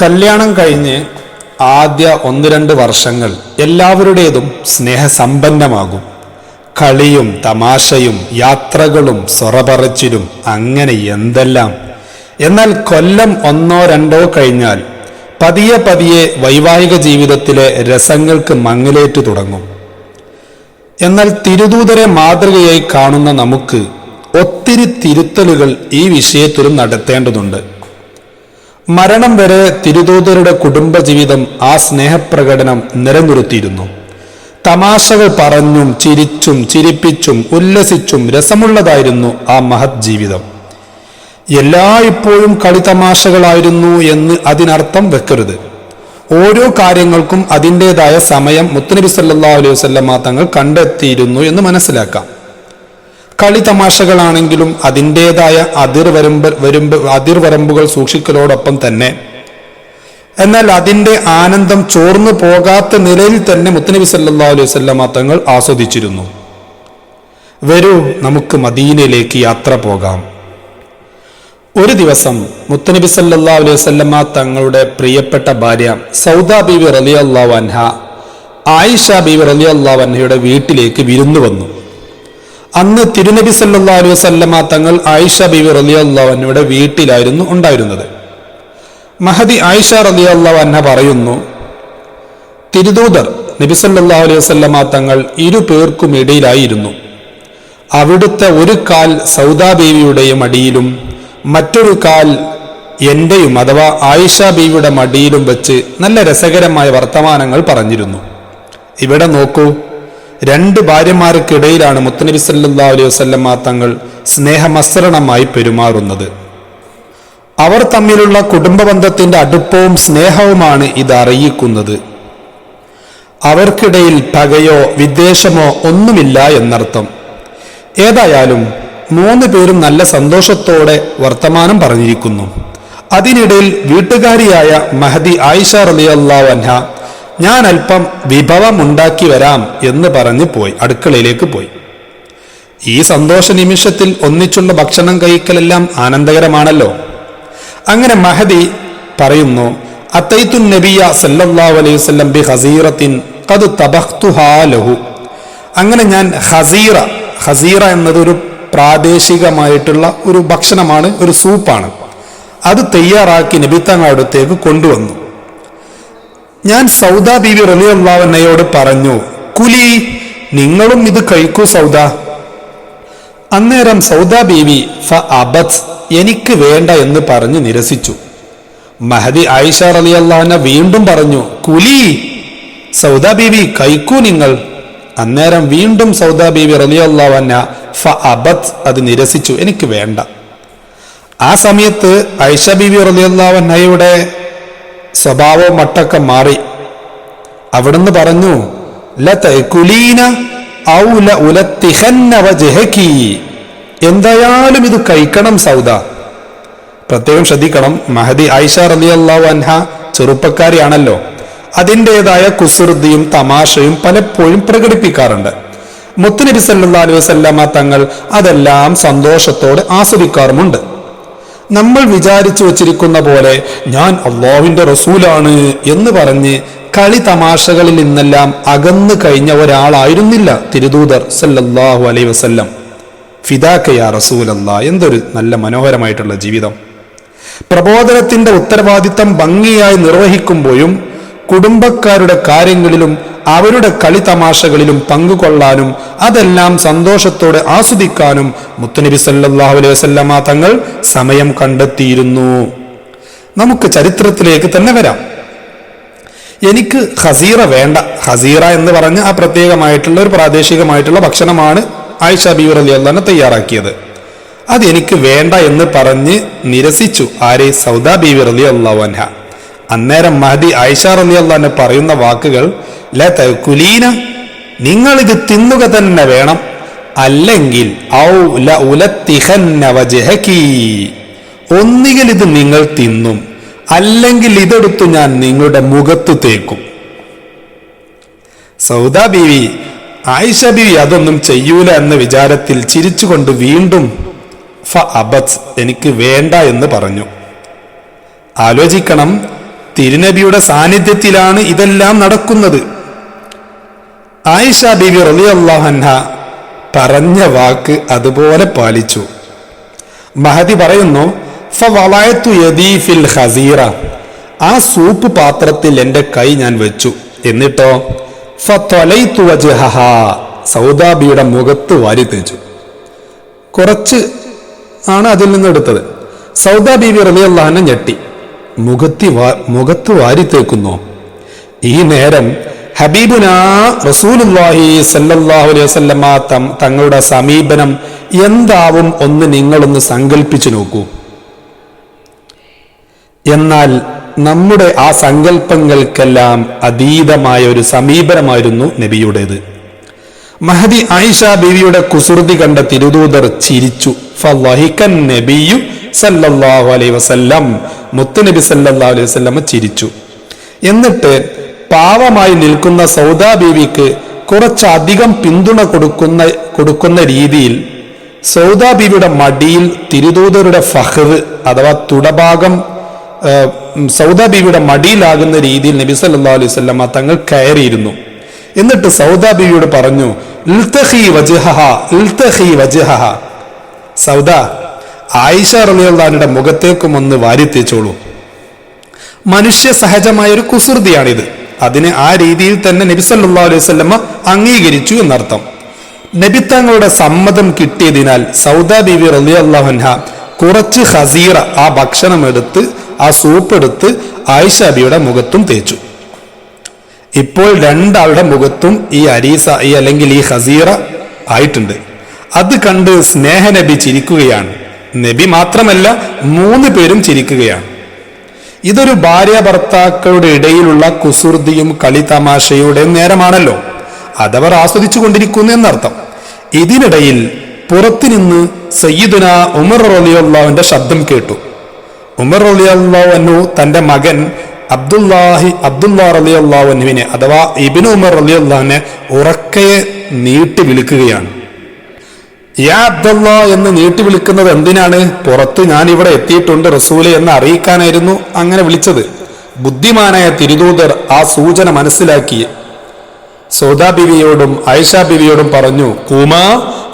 കല്യാണം കഴിഞ്ഞ് ആദ്യ ഒന്ന് രണ്ട് വർഷങ്ങൾ എല്ലാവരുടേതും സ്നേഹസമ്പന്നമാകും. കളിയും തമാശയും യാത്രകളും സൊറപറച്ചിലും അങ്ങനെ എന്തെല്ലാം? എന്നാൽ കൊല്ലം ഒന്നോ രണ്ടോ കഴിഞ്ഞാൽ പതിയെ പതിയെ വൈവാഹിക ജീവിതത്തിലെ രസങ്ങൾക്ക് മങ്ങലേറ്റു തുടങ്ങും. എന്നാൽ തിരുദൂതരെ മാതൃകയായി കാണുന്ന നമുക്ക് ഒത്തിരി തിരുത്തലുകൾ ഈ വിഷയത്തിലും നടത്തേണ്ടതുണ്ട്. മരണം വരെ തിരുദൂതരുടെ കുടുംബജീവിതം ആ സ്നേഹപ്രകടനം നിലനിർത്തിയിരുന്നു. തമാശകൾ പറഞ്ഞും ചിരിച്ചും ചിരിപ്പിച്ചും ഉല്ലസിച്ചും രസമുള്ളതായിരുന്നു ആ മഹത് ജീവിതം. എല്ലാ എല്ലായ്പ്പോഴും കളിതമാശകളായിരുന്നു എന്ന് അതിനർത്ഥം വെക്കരുത്. ഓരോ കാര്യങ്ങൾക്കും അതിന്റെതായ സമയം മുത്തനബി സല്ലാ അലൈഹി വസ്ലമ തങ്ങൾ കണ്ടെത്തിയിരുന്നു എന്ന് മനസ്സിലാക്കാം. കളി തമാശകളാണെങ്കിലും അതിന്റെതായ അതിർവരമ്പ് വരുമ്പ് അതിർവരമ്പുകൾ സൂക്ഷിക്കലോടൊപ്പം തന്നെ. എന്നാൽ അതിന്റെ ആനന്ദം ചോർന്നു പോകാത്ത നിലയിൽ തന്നെ മുത്തനബി സല്ലാ അലൈഹി വസ്ലമ തങ്ങൾ ആസ്വദിച്ചിരുന്നു. വരൂ നമുക്ക് മദീനയിലേക്ക് യാത്ര പോകാം. ഒരു ദിവസം മുത്തനബി സല്ലാ അലൈഹി വസല്ലമ തങ്ങളുടെ പ്രിയപ്പെട്ട ഭാര്യ സൗദാ ബീവി റലി വൻഹ ആയിഷ ബീവി റലി വൻഹയുടെ വീട്ടിലേക്ക് വിരുന്നു വന്നു. അന്ന് തിരുനബി സല്ലാ അലൈഹി വസല്ലമ തങ്ങൾ ആയിഷ ബിബി റലി വീട്ടിലായിരുന്നു ഉണ്ടായിരുന്നത്. മഹദി ആയിഷ റലി പറയുന്നു തിരുദൂതർ നബി സല്ലാ അലൈഹി വസല്ലമ തങ്ങൾ ഇരു പേർക്കും ഇടയിലായിരുന്നു. അവിടുത്തെ ഒരു കാൽ സൗദാ ബീവിയുടെയും അടിയിലും മറ്റൊരു കാൽ എന്റെയും അഥവാ ആയിഷ ബീവിയുടെ മടിയിലും വെച്ച് നല്ല രസകരമായ വർത്തമാനങ്ങൾ പറഞ്ഞിരുന്നു. ഇവിടെ നോക്കൂ രണ്ട് ഭാര്യമാർക്കിടയിലാണ് മുത്തനബി സല്ലാ അലൈഹി വസ്ല്ലമ്മ തങ്ങൾ സ്നേഹമസരണമായി പെരുമാറുന്നത്. അവർ തമ്മിലുള്ള കുടുംബ ബന്ധത്തിന്റെ അടുപ്പവും സ്നേഹവുമാണ് ഇത് അറിയിക്കുന്നത്. അവർക്കിടയിൽ പകയോ വിദ്വേഷമോ ഒന്നുമില്ല എന്നർത്ഥം. ഏതായാലും മൂന്ന് പേരും നല്ല സന്തോഷത്തോടെ വർത്തമാനം പറഞ്ഞിരിക്കുന്നു. അതിനിടയിൽ വീട്ടുകാരിയായ മഹദി ആയിഷ റലിയല്ലാ അൻഹ ഞാൻ അല്പം വിഭവമുണ്ടാക്കി വരാം എന്ന് പറഞ്ഞ് പോയി അടുക്കളയിലേക്ക് പോയി. ഈ സന്തോഷ നിമിഷത്തിൽ ഒന്നിച്ചുള്ള ഭക്ഷണം കഴിക്കലെല്ലാം ആനന്ദകരമാണല്ലോ. അങ്ങനെ മഹദി പറയുന്നു അത്തൈത്തു നബിയ സല്ലല്ലാഹു അലൈഹി വസല്ലം ബി ഹസീറത്തിൻ ഖദ് തബഖ്തുഹാ ലഹു. അങ്ങനെ ഞാൻ ഹസീറ ഹസീറ എന്നതൊരു പ്രാദേശികമായിട്ടുള്ള ഒരു ഭക്ഷണമാണ് ഒരു സൂപ്പാണ്. അത് തയ്യാറാക്കി നബിത്തങ്ങളുടെ അടുത്തേക്ക് കൊണ്ടുവന്നു. ഞാൻ സൗദ ബീവി റലിയുള്ളവനയോട് പറഞ്ഞു കുലി നിങ്ങളും ഇത് കഴിക്കൂ സൗദ. അന്നേരം സൗദാ ബീവി ഫ എനിക്ക് വേണ്ട എന്ന് പറഞ്ഞ് നിരസിച്ചു. മഹദി ആയിഷ റലിയല്ലാഹന വീണ്ടും പറഞ്ഞു കുലി സൗദ ബീവി കഴിക്കൂ നിങ്ങൾ. അന്നേരം വീണ്ടും സൗദ ബീവി റലിയല്ലാവന്ന ഫ അബത് അത് നിരസിച്ചു എനിക്ക് വേണ്ട. ആ സമയത്ത് ഐഷ ബീവി റലിയല്ലാവന്നയുടെ സ്വഭാവവും മട്ടൊക്കെ മാറി. അവിടുന്ന് പറഞ്ഞു ല ഔല ഉലത്തിഹന്നവ ജഹക്കി. എന്തായാലും ഇത് കഴിക്കണം സൗദ. പ്രത്യേകം ശ്രദ്ധിക്കണം മഹദി ആയിഷ അള്ളാഹു അൻഹ ചെറുപ്പക്കാരിയാണല്ലോ. അതിന്റെതായ കുസൃതിയും തമാശയും പലപ്പോഴും പ്രകടിപ്പിക്കാറുണ്ട്. മുത്തുനബി സല്ലാ അലൈഹി വസല്ലമ തങ്ങൾ അതെല്ലാം സന്തോഷത്തോടെ ആസ്വദിക്കാറുമുണ്ട്. നമ്മൾ വിചാരിച്ചു വച്ചിരിക്കുന്ന പോലെ ഞാൻ അള്ളാഹുവിന്റെ റസൂലാണ് എന്ന് പറഞ്ഞ് കളി തമാശകളിൽ നിന്നെല്ലാം അകന്നു കഴിഞ്ഞ ഒരാളായിരുന്നില്ല തിരുദൂതർ സല്ലല്ലാഹു അലൈ വസല്ലം. ഫിദാക്കയാ റസൂലല്ലാ എന്തൊരു നല്ല മനോഹരമായിട്ടുള്ള ജീവിതം. പ്രബോധനത്തിന്റെ ഉത്തരവാദിത്തം ഭംഗിയായി നിർവഹിക്കുമ്പോഴും കുടുംബക്കാരുടെ കാര്യങ്ങളിലും അവരുടെ കളി തമാശകളിലും പങ്കുകൊള്ളാനും അതെല്ലാം സന്തോഷത്തോടെ ആസ്വദിക്കാനും മുത്തനബി സല്ലല്ലാഹു അലൈഹി വസല്ലമ തങ്ങൾ സമയം കണ്ടെത്തിയിരുന്നു. നമുക്ക് ചരിത്രത്തിലേക്ക് തന്നെ വരാം. എനിക്ക് ഹസീറ വേണ്ട. ഹസീറ എന്ന് പറഞ്ഞ് ആ പ്രത്യേകമായിട്ടുള്ള ഒരു പ്രാദേശികമായിട്ടുള്ള ഭക്ഷണമാണ് ആയിഷ ബീർ അലി അള്ളഹാനെ തയ്യാറാക്കിയത്. അതെനിക്ക് വേണ്ട എന്ന് പറഞ്ഞ് നിരസിച്ചു ആരെ സൗദാ ബീവി റലി അള്ളാഹുഅൻഹ അന്നേരം മഹദി ആയിഷ അലി പറയുന്ന വാക്കുകൾ കുലീന നിങ്ങൾ ഇത് തിന്നുക തന്നെ വേണം അല്ലെങ്കിൽ ഔ. ഒന്നുകിൽ ഇത് നിങ്ങൾ തിന്നും അല്ലെങ്കിൽ ഇതെടുത്തു ഞാൻ നിങ്ങളുടെ മുഖത്ത് തേക്കും സൗദ ബീവി ആയിഷ ബീവി അതൊന്നും ചെയ്യൂല എന്ന വിചാരത്തിൽ ചിരിച്ചുകൊണ്ട് വീണ്ടും ഫ അബത്ത് എനിക്ക് വേണ്ട എന്ന് പറഞ്ഞു ആലോചിക്കണം തിരുനബിയുടെ സാന്നിധ്യത്തിലാണ് ഇതെല്ലാം നടക്കുന്നത്. ആയിഷ ബിബി റലി അള്ളാഹന്ന പറഞ്ഞ വാക്ക് അതുപോലെ പാലിച്ചു. മഹതി പറയുന്നു ഖസീറ. ആ സൂപ്പ് പാത്രത്തിൽ എന്റെ കൈ ഞാൻ വെച്ചു. എന്നിട്ടോ സൗദാബിയുടെ മുഖത്ത് വാരി തേച്ചു. കുറച്ച് ആണ് അതിൽ നിന്ന് എടുത്തത്. സൗദാ റലി അള്ളഹാനെ ഞെട്ടി. മുഖത്തി മുഖത്ത് വാരി തേക്കുന്നോ. ഈ നേരം ഹബീബുന അലൈഹി വസല്ലമ തങ്ങളുടെ സമീപനം എന്താവും ഒന്ന് നിങ്ങളൊന്ന് സങ്കല്പിച്ചു നോക്കൂ. എന്നാൽ നമ്മുടെ ആ സങ്കല്പങ്ങൾക്കെല്ലാം അതീതമായ ഒരു സമീപനമായിരുന്നു നബിയുടേത്. മഹദി ആയിഷ ബീവിയുടെ കുസൃതി കണ്ട തിരുദൂതർ ചിരിച്ചു. നബിയു അലൈഹി വസല്ലം മുത്തുനബി സല്ലല്ലാഹു അലൈഹി സ്വല്ലമ്മ ചിരിച്ചു. എന്നിട്ട് പാവമായി നിൽക്കുന്ന സൗദാ ബീവിക്ക് കുറച്ചധികം പിന്തുണ കൊടുക്കുന്ന കൊടുക്കുന്ന രീതിയിൽ സൗദാ ബീവിയുടെ മടിയിൽ തിരുദൂതരുടെ ഫഹ്റ് അഥവാ തുടഭാഗം സൗദാ ബീവിയുടെ മടിയിലാകുന്ന രീതിയിൽ നബി സല്ലാ അലൈഹി സ്വല്ലമ്മ തങ്ങൾ കയറിയിരുന്നു. എന്നിട്ട് സൗദാ ബീവിയോട് പറഞ്ഞു സൗദ ആയിഷ റളിയല്ലാഹുവിന്റെ മുഖത്തേക്കും ഒന്ന് വാരിത്തേച്ചോളൂ മനുഷ്യ സഹജമായ ഒരു കുസൃതിയാണിത്. അതിന് ആ രീതിയിൽ തന്നെ നബി സല്ലല്ലാഹു അലൈഹി വസല്ലമ അംഗീകരിച്ചു എന്നർത്ഥം. നബി തങ്ങളുടെ സമ്മതം കിട്ടിയതിനാൽ സൗദാ സൗദ ബീവി റളിയല്ലാഹുൻഹ കുറച്ച് ഹസീറ ആ ഭക്ഷണം എടുത്ത് ആ സൂപ്പ് എടുത്ത് ആയിഷാബിയുടെ മുഖത്തും തേച്ചു. ഇപ്പോൾ രണ്ടാളുടെ മുഖത്തും ഈ അരീസ ഈ അല്ലെങ്കിൽ ഈ ഹസീറ ആയിട്ടുണ്ട്. അത് കണ്ട് സ്നേഹനബി ചിരിക്കുകയാണ്. നബി മാത്രമല്ല മൂന്ന് പേരും ചിരിക്കുകയാണ്. ഇതൊരു ഭാര്യ ഭർത്താക്കളുടെ ഇടയിലുള്ള കുസൃതിയും കളിതമാശയുടെ നേരമാണല്ലോ. അതവർ ആസ്വദിച്ചു കൊണ്ടിരിക്കുന്നു എന്നർത്ഥം. ഇതിനിടയിൽ പുറത്തുനിന്ന് സയ്യിദുന ഉമർ റലിയുള്ളവന്റെ ശബ്ദം കേട്ടു. ഉമർ റളിയല്ലാഹു തന്റെ മകൻ അബ്ദുല്ലാഹി അബ്ദുല്ലാ റലിയുള്ളവനുവിനെ അഥവാ ഇബിൻ ഉമർ റളിയല്ലാഹുവിനെ ഉറക്കയെ നീട്ടി വിളിക്കുകയാണ്. യാ അബ്ദുള്ള എന്ന് നീട്ടി വിളിക്കുന്നത് എന്തിനാണ്? പുറത്ത് ഞാൻ ഇവിടെ എത്തിയിട്ടുണ്ട് റസൂൽ എന്ന് അറിയിക്കാനായിരുന്നു അങ്ങനെ വിളിച്ചത്. ബുദ്ധിമാനായ തിരുദൂതർ ആ സൂചന മനസ്സിലാക്കി. സോദാ ബിവിയോടും ആയിഷ ബിവിയോടും പറഞ്ഞു കുമാ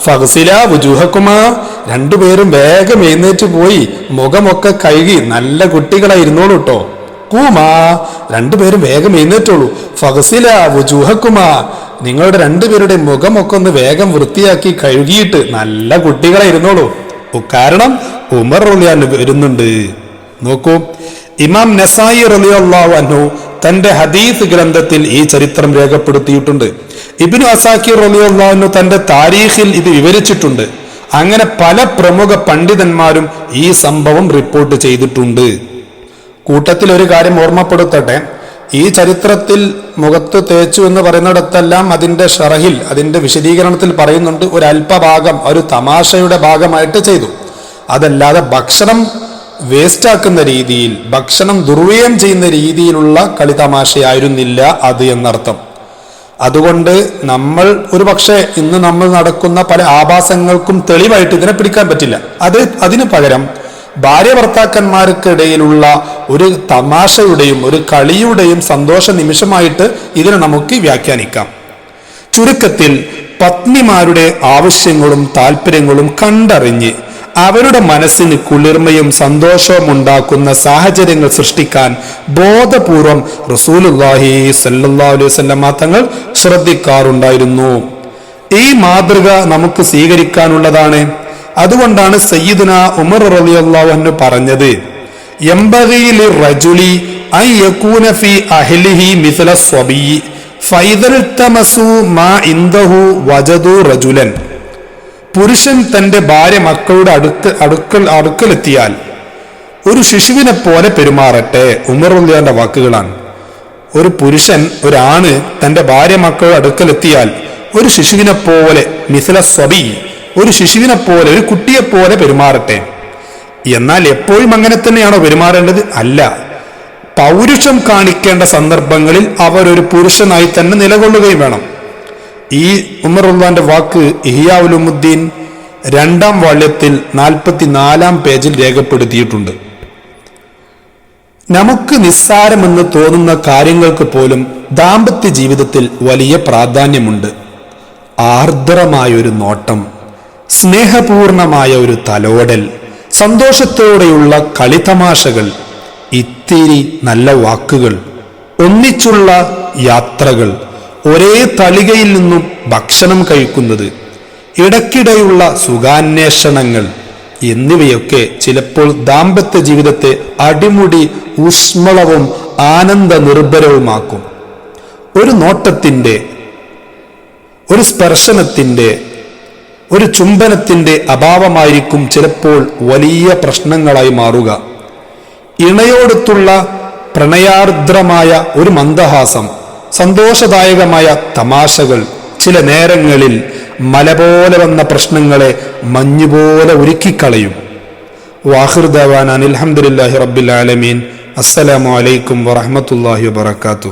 ഫഹസില വുജൂഹക്കുമാ. രണ്ടുപേരും വേഗം എഴുന്നേറ്റ് പോയി മുഖമൊക്കെ കഴുകി നല്ല കുട്ടികളായിരുന്നോളൂ കേട്ടോ കൂമാ. രണ്ടുപേരും വേഗം എഴുന്നേറ്റുള്ളൂ ഫഹസില വുജൂഹക്കുമാ. നിങ്ങളുടെ രണ്ടുപേരുടെ മുഖമൊക്കെ ഒന്ന് വേഗം വൃത്തിയാക്കി കഴുകിയിട്ട് നല്ല കുട്ടികളായിരുന്നോളൂ ഇരുന്നോളൂ. കാരണം ഉമർ റളിയാൻ വരുന്നുണ്ട്. നോക്കൂ. ഇമാം നസായി റളിയല്ലാഹു അൻഹു തന്റെ ഹദീസ് ഗ്രന്ഥത്തിൽ ഈ ചരിത്രം രേഖപ്പെടുത്തിയിട്ടുണ്ട്. ഇബ്നു അസാക്കി അൻഹു തന്റെ താരീഖിൽ ഇത് വിവരിച്ചിട്ടുണ്ട്. അങ്ങനെ പല പ്രമുഖ പണ്ഡിതന്മാരും ഈ സംഭവം റിപ്പോർട്ട് ചെയ്തിട്ടുണ്ട്. കൂട്ടത്തിൽ ഒരു കാര്യം ഓർമ്മപ്പെടുത്തട്ടെ. ഈ ചരിത്രത്തിൽ മുഖത്ത് തേച്ചു എന്ന് പറയുന്നിടത്തെല്ലാം അതിന്റെ ഷറഹിൽ അതിന്റെ വിശദീകരണത്തിൽ പറയുന്നുണ്ട് ഒരു അല്പഭാഗം ഒരു തമാശയുടെ ഭാഗമായിട്ട് ചെയ്തു. അതല്ലാതെ ഭക്ഷണം വേസ്റ്റാക്കുന്ന രീതിയിൽ ഭക്ഷണം ദുർവ്യയം ചെയ്യുന്ന രീതിയിലുള്ള കളിതമാശയായിരുന്നില്ല അത് എന്നർത്ഥം. അതുകൊണ്ട് നമ്മൾ ഒരു പക്ഷേ ഇന്ന് നമ്മൾ നടക്കുന്ന പല ആഭാസങ്ങൾക്കും തെളിവായിട്ട് ഇതിനെ പിടിക്കാൻ പറ്റില്ല. അത് അതിനു പകരം ഭാര്യ ഭർത്താക്കന്മാർക്കിടയിലുള്ള ഒരു തമാശയുടെയും ഒരു കളിയുടെയും സന്തോഷ നിമിഷമായിട്ട് ഇതിനെ നമുക്ക് വ്യാഖ്യാനിക്കാം. ചുരുക്കത്തിൽ പത്നിമാരുടെ ആവശ്യങ്ങളും താല്പര്യങ്ങളും കണ്ടറിഞ്ഞ് അവരുടെ മനസ്സിന് കുളിർമയും സന്തോഷവും ഉണ്ടാക്കുന്ന സാഹചര്യങ്ങൾ സൃഷ്ടിക്കാൻ ബോധപൂർവം റസൂലുല്ലാഹി സല്ലല്ലാഹു അലൈഹി വസല്ലമ തങ്ങൾ ശ്രദ്ധിക്കാറുണ്ടായിരുന്നു. ഈ മാതൃക നമുക്ക് സ്വീകരിക്കാനുള്ളതാണ്. അതുകൊണ്ടാണ് സയ്യിദുന ഉമർ റളിയല്ലാഹു അൻഹു പറഞ്ഞത് റജുലി ഫി തമസു മാ റജുലൻ. പുരുഷൻ തന്റെ ഭാര്യ മക്കളുടെ അടുക്ക അടുക്കൽ അടുക്കലെത്തിയാൽ ഒരു ശിശുവിനെ പോലെ പെരുമാറട്ടെ ഉമർ റളിയന്റെ വാക്കുകളാണ്. ഒരു പുരുഷൻ ഒരാണ് തന്റെ ഭാര്യ മക്കളുടെ അടുക്കലെത്തിയാൽ ഒരു ശിശുവിനെ പോലെ മിസല സ്വബി ഒരു ശിശുവിനെ പോലെ ഒരു കുട്ടിയെ പോലെ പെരുമാറട്ടെ. എന്നാൽ എപ്പോഴും അങ്ങനെ തന്നെയാണോ പെരുമാറേണ്ടത്? അല്ല. പൗരുഷം കാണിക്കേണ്ട സന്ദർഭങ്ങളിൽ അവർ ഒരു പുരുഷനായി തന്നെ നിലകൊള്ളുകയും വേണം. ഈ ഉമറുള്ളാന്റെ വാക്ക് ഇഹിയാവുലുമുദ്ദീൻ രണ്ടാം വാള്യത്തിൽ നാൽപ്പത്തിനാലാം പേജിൽ രേഖപ്പെടുത്തിയിട്ടുണ്ട്. നമുക്ക് നിസ്സാരമെന്ന് തോന്നുന്ന കാര്യങ്ങൾക്ക് പോലും ദാമ്പത്യ ജീവിതത്തിൽ വലിയ പ്രാധാന്യമുണ്ട്. ആർദ്രമായൊരു നോട്ടം. സ്നേഹപൂർണമായ ഒരു തലോടൽ സന്തോഷത്തോടെയുള്ള കളിതമാശകൾ ഇത്തിരി നല്ല വാക്കുകൾ ഒന്നിച്ചുള്ള യാത്രകൾ ഒരേ തളികയിൽ നിന്നും ഭക്ഷണം കഴിക്കുന്നത് ഇടയ്ക്കിടെയുള്ള സുഖാന്വേഷണങ്ങൾ എന്നിവയൊക്കെ ചിലപ്പോൾ ദാമ്പത്യ ജീവിതത്തെ അടിമുടി ഊഷ്മളവും ആനന്ദ നിർഭരവുമാക്കും ഒരു നോട്ടത്തിന്റെ ഒരു സ്പർശനത്തിന്റെ ഒരു ചുംബനത്തിന്റെ അഭാവമായിരിക്കും ചിലപ്പോൾ വലിയ പ്രശ്നങ്ങളായി മാറുക. ഇണയോടുത്തുള്ള പ്രണയാർദ്രമായ ഒരു മന്ദഹാസം സന്തോഷദായകമായ തമാശകൾ ചില നേരങ്ങളിൽ മല പോലെ വന്ന പ്രശ്നങ്ങളെ മഞ്ഞുപോലെ ഒരുക്കിക്കളയും വാഹിർദാൻ അനിൽഹമ്മദില്ലാഹി റബ്ബിൽ ആലമീൻ. അസ്സലാമു അലൈക്കും വറഹമത്തല്ലാഹി വബർക്കാത്തു